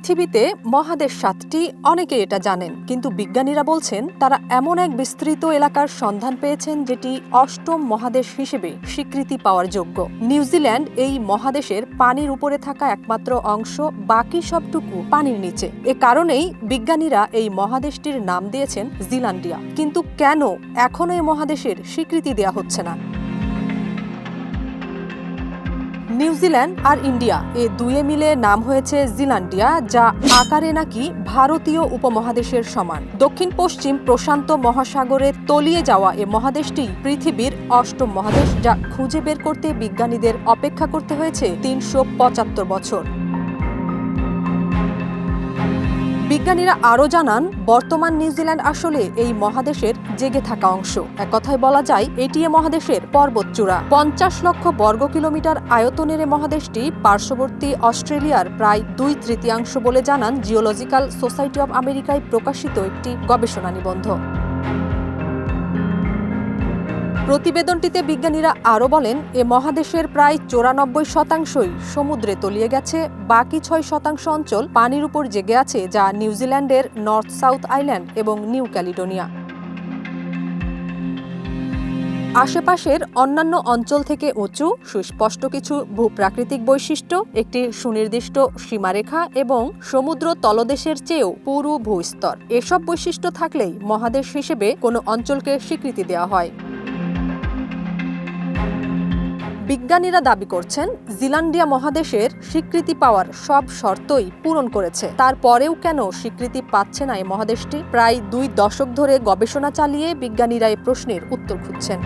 পৃথিবীতে মহাদেশ সাতটি, অনেকে এটা জানেন। কিন্তু বিজ্ঞানীরা বলছেন, তারা এমন এক বিস্তৃত এলাকার সন্ধান পেয়েছেন যেটি অষ্টম মহাদেশ হিসেবে স্বীকৃতি পাওয়ার যোগ্য। নিউজিল্যান্ড এই মহাদেশের পানির উপরে থাকা একমাত্র অংশ, বাকি সবটুকু পানির নিচে। এ কারণেই বিজ্ঞানীরা এই মহাদেশটির নাম দিয়েছেন জিলান্ডিয়া। কিন্তু কেন এখনও এই মহাদেশের স্বীকৃতি দেওয়া হচ্ছে না? নিউজিল্যান্ড আর ইন্ডিয়া। এ দুয়ে মিলে নাম হয়েছে জিলান্ডিয়া যা আকারে নাকি ভারতীয় উপমহাদেশের সমান। দক্ষিণ পশ্চিম প্রশান্ত মহাসাগরে তলিয়ে যাওয়া এ মহাদেশটি পৃথিবীর অষ্টম মহাদেশ, যা খুঁজে বের করতে বিজ্ঞানীদের অপেক্ষা করতে হয়েছে তিনশো পঁচাত্তর বছর। বিজ্ঞানীরা আরও জানান, বর্তমান নিউজিল্যান্ড আসলে এই মহাদেশের জেগে থাকা অংশ। এক কথায় বলা যায়, এটি এ মহাদেশের পর্বতচূড়া। পঞ্চাশ লক্ষ বর্গ কিলোমিটার আয়তনের এ মহাদেশটি পার্শ্ববর্তী অস্ট্রেলিয়ার প্রায় দুই তৃতীয়াংশ বলে জানান জিওলজিক্যাল সোসাইটি অব আমেরিকায় প্রকাশিত একটি গবেষণা নিবন্ধ। প্রতিবেদনটিতে বিজ্ঞানীরা আরও বলেন, এ মহাদেশের প্রায় চৌরানব্বই শতাংশই সমুদ্রে তলিয়ে গেছে, বাকি ছয় শতাংশ অঞ্চল পানির উপর জেগে আছে, যা নিউজিল্যান্ডের নর্থ সাউথ আইল্যান্ড এবং নিউ ক্যালিডোনিয়া। আশেপাশের অন্যান্য অঞ্চল থেকে উঁচু, সুস্পষ্ট কিছু ভূপ্রাকৃতিক বৈশিষ্ট্য, একটি সুনির্দিষ্ট সীমারেখা এবং সমুদ্র তলদেশের চেয়েও পুরু ভূস্তর। এসব বৈশিষ্ট্য থাকলেই মহাদেশ হিসেবে কোনো অঞ্চলকে স্বীকৃতি দেওয়া হয়। বিজ্ঞানীরা দাবি করছেন, জিলান্ডিয়া মহাদেশের স্বীকৃতি পাওয়ার সব শর্তই পূরণ করেছে। তারপরেও কেন স্বীকৃতি পাচ্ছে না এই মহাদেশটি? প্রায় দুই দশক ধরে গবেষণা চালিয়ে বিজ্ঞানীরা এই প্রশ্নের উত্তর খুঁজছেন।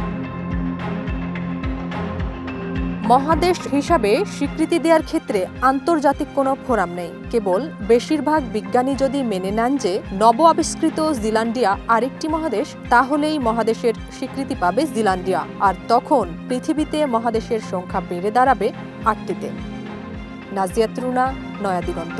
মহাদেশ হিসাবে স্বীকৃতি দেওয়ার ক্ষেত্রে আন্তর্জাতিক কোনো ফোরাম নেই। কেবল বেশিরভাগ বিজ্ঞানী যদি মেনে নেন যে নব আবিষ্কৃত জিলান্ডিয়া আরেকটি মহাদেশ, তাহলেই মহাদেশের স্বীকৃতি পাবে জিলান্ডিয়া, আর তখন পৃথিবীতে মহাদেশের সংখ্যা বেড়ে দাঁড়াবে আটটিতে। নাজিয়াত রুনা, নয়া দিগন্ত।